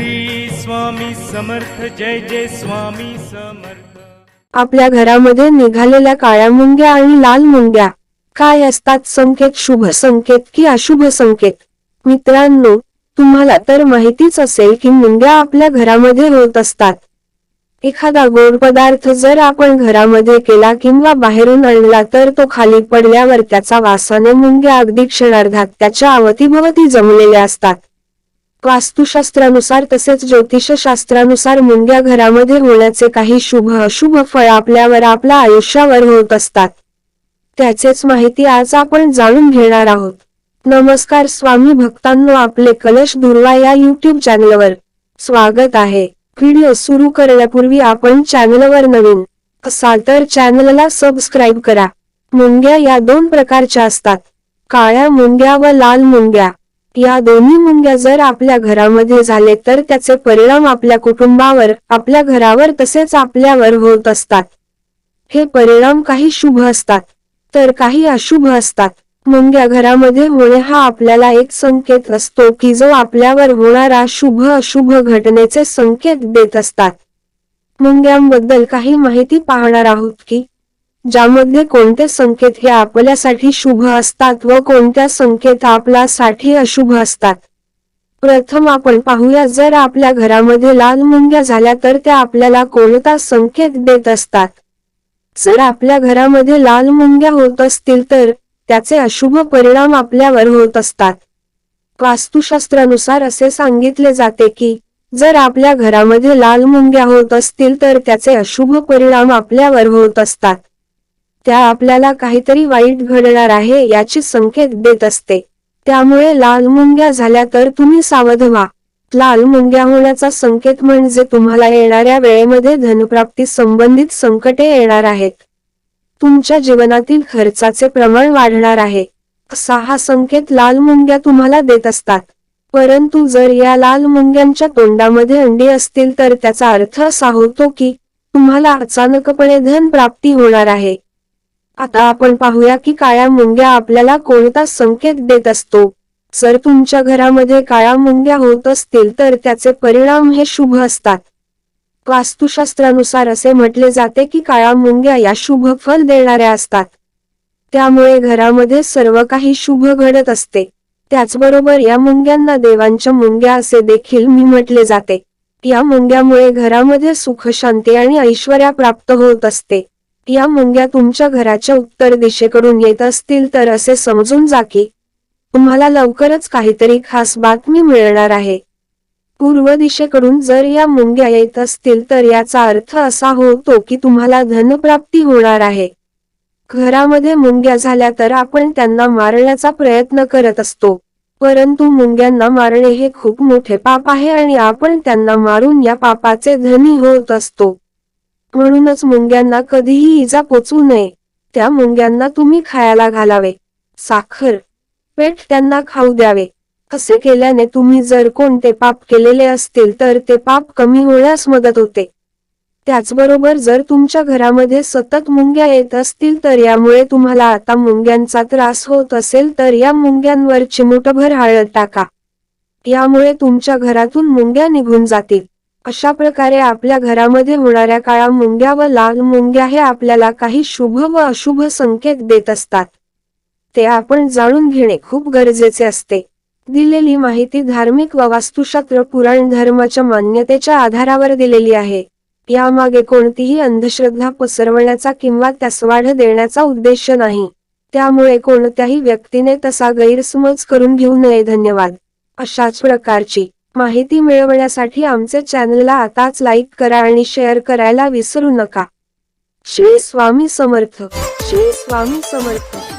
श्री स्वामी समर्थ जय जय स्वामी समर्थ. आपल्या घरामध्ये निघालेल्या काळ्या मुंग्या आणि लाल मुंग्या काय असतात संकेत? शुभ संकेत की अशुभ संकेत? मित्रांनो तुम्हाला तर माहितीच असेल की मुंग्या आपल्या घरामध्ये होत असतात. एखादा गोड पदार्थ जर आपण घरामध्ये केला किंवा बाहेरून आणला तर तो खाली पडल्यावर त्याचा वासाने मुंग्या अगदी क्षणार्धात त्याच्या अवतीभवती जमलेल्या असतात. वास्तुशास्त्रानुसार तसेच ज्योतिषशास्त्रानुसार मुंग्या घरामध्ये होण्याचे काही शुभ अशुभ फळ आपल्यावर आपल्या आयुष्यावर होत असतात. त्याचेच माहिती आज आपण जाणून घेणार आहोत. नमस्कार स्वामी भक्तांनो आपले कलश दुर्वा या युट्यूब चॅनलवर स्वागत आहे. व्हिडिओ सुरू करण्यापूर्वी आपण चॅनलवर नवीन असाल तर चॅनलला सबस्क्राईब करा. मुंग्या या दोन प्रकारच्या असतात. काळ्या मुंग्या व लाल मुंग्या. या दोन्ही मुंग्या जर आपल्या घरामध्ये झाले तर त्याचे परिणाम आपल्या कुटुंबावर आपल्या घरावर तसेच आपल्यावर होत असतात. हे परिणाम काही शुभ असतात. तर काही अशुभ असतात. मुंग्या घरामध्ये होणे हा आपल्याला एक संकेत असतो की जो आपल्यावर होणारा शुभ अशुभ घटनेचे संकेत देत असतात. मुंग्यांबद्दल काही माहिती पाहणार आहोत की ज्यामध्ये कोणते संकेत हे आपल्यासाठी शुभ असतात व कोणत्या संकेत आपल्यासाठी अशुभ असतात. प्रथम आपण पाहूया जर आपल्या घरामध्ये लाल मुंग्या झाल्या तर त्या आपल्याला कोणता संकेत देत असतात? जर आपल्या घरामध्ये लाल मुंग्या होत असतील तर त्याचे अशुभ परिणाम आपल्यावर होत असतात. वास्तुशास्त्रानुसार असे सांगितले जाते की जर आपल्या घरामध्ये लाल मुंग्या होत असतील तर त्याचे अशुभ परिणाम आपल्यावर होत असतात. त्या आपल्याला काहीतरी वाईट घडणार आहे याची संकेत देत असते. त्यामुळे लाल मुंग्या झाल्या तर तुम्ही सावध व्हा. लाल मुंग्या होण्याचा संकेत म्हणजे तुम्हाला येणाऱ्या वेळेमध्ये धनप्राप्ती संबंधित संकटे येणार आहेत. तुमच्या जीवनातील खर्चाचे प्रमाण वाढणार आहे. असा हा संकेत लाल मुंग्या तुम्हाला देत असतात. परंतु जर या लाल मुंग्यांच्या तोंडामध्ये अंडी असतील तर त्याचा अर्थ असा होतो की तुम्हाला अचानकपणे धन प्राप्ती होणार आहे. आता आपण पाहूया की काळ्या मुंग्या आपल्याला कोणता संकेत देत असतो. जर तुमच्या घरामध्ये काळ्या मुंग्या होत असतील तर त्याचे परिणाम हे शुभ असतात. वास्तुशास्त्रानुसार असे म्हटले जाते की काळ्या मुंग्या या शुभ फल देणाऱ्या असतात. त्यामुळे घरामध्ये सर्व काही शुभ घडत असते. त्याचबरोबर या मुंग्यांना देवांच्या मुंग्या असे देखील मी म्हटले जाते. या मुंग्यामुळे घरामध्ये सुख शांती आणि ऐश्वर्या प्राप्त होत असते. या मुंग्या तुमच्या घराच्या उत्तर दिशेकडून येत असतील तर असे समजून जा की तुम्हाला लवकरच काहीतरी खास बातमी मिळणार आहे. पूर्व दिशेकडून जर या मुंग्या येत असतील तर याचा अर्थ असा होतो की तुम्हाला धनप्राप्ती होणार आहे. घरामध्ये मुंग्या झाल्या तर आपण त्यांना मारण्याचा प्रयत्न करत असतो. परंतु मुंग्यांना मारणे हे खूप मोठे पाप आहे आणि आपण त्यांना मारून या पापाचे धनी होत असतो. म्हणूनच मुंग्यांना कधीही इजा पोचू नये. त्या मुंग्यांना तुम्ही खायला घालावे. साखर पेट त्यांना खाऊ द्यावे. असे केल्याने तुम्ही जर कोणते पाप केलेले असतील तर ते पाप कमी होण्यास मदत होते. त्याचबरोबर जर तुमच्या घरामध्ये सतत मुंग्या येत असतील तर यामुळे तुम्हाला आता मुंग्यांचा त्रास होत असेल तर या मुंग्यांवर चिमुटभर हळद टाका. यामुळे तुमच्या घरातून मुंग्या निघून जातील. अशा प्रकारे आपल्या घरामध्ये होणाऱ्या काळ्या मुंग्या व लाल मुंग्या हे आपल्याला काही शुभ व अशुभ संकेत देत असतात. ते आपण जाणून घेणे खूप गरजेचे असते. दिलेली माहिती धार्मिक व वास्तुशास्त्र पुराण धर्माच्या मान्यतेच्या आधारावर दिलेली आहे. यामागे कोणतीही अंधश्रद्धा पसरवण्याचा किंवा त्यास वाढ देण्याचा उद्देश नाही. त्यामुळे कोणत्याही व्यक्तीने तसा गैरसमज करून घेऊ नये. धन्यवाद. अशाच प्रकारची माहिती मिळवण्यासाठी आमचे चॅनलला आताच लाईक करा आणि शेअर करायला विसरू नका. श्री स्वामी समर्थ. श्री स्वामी समर्थ.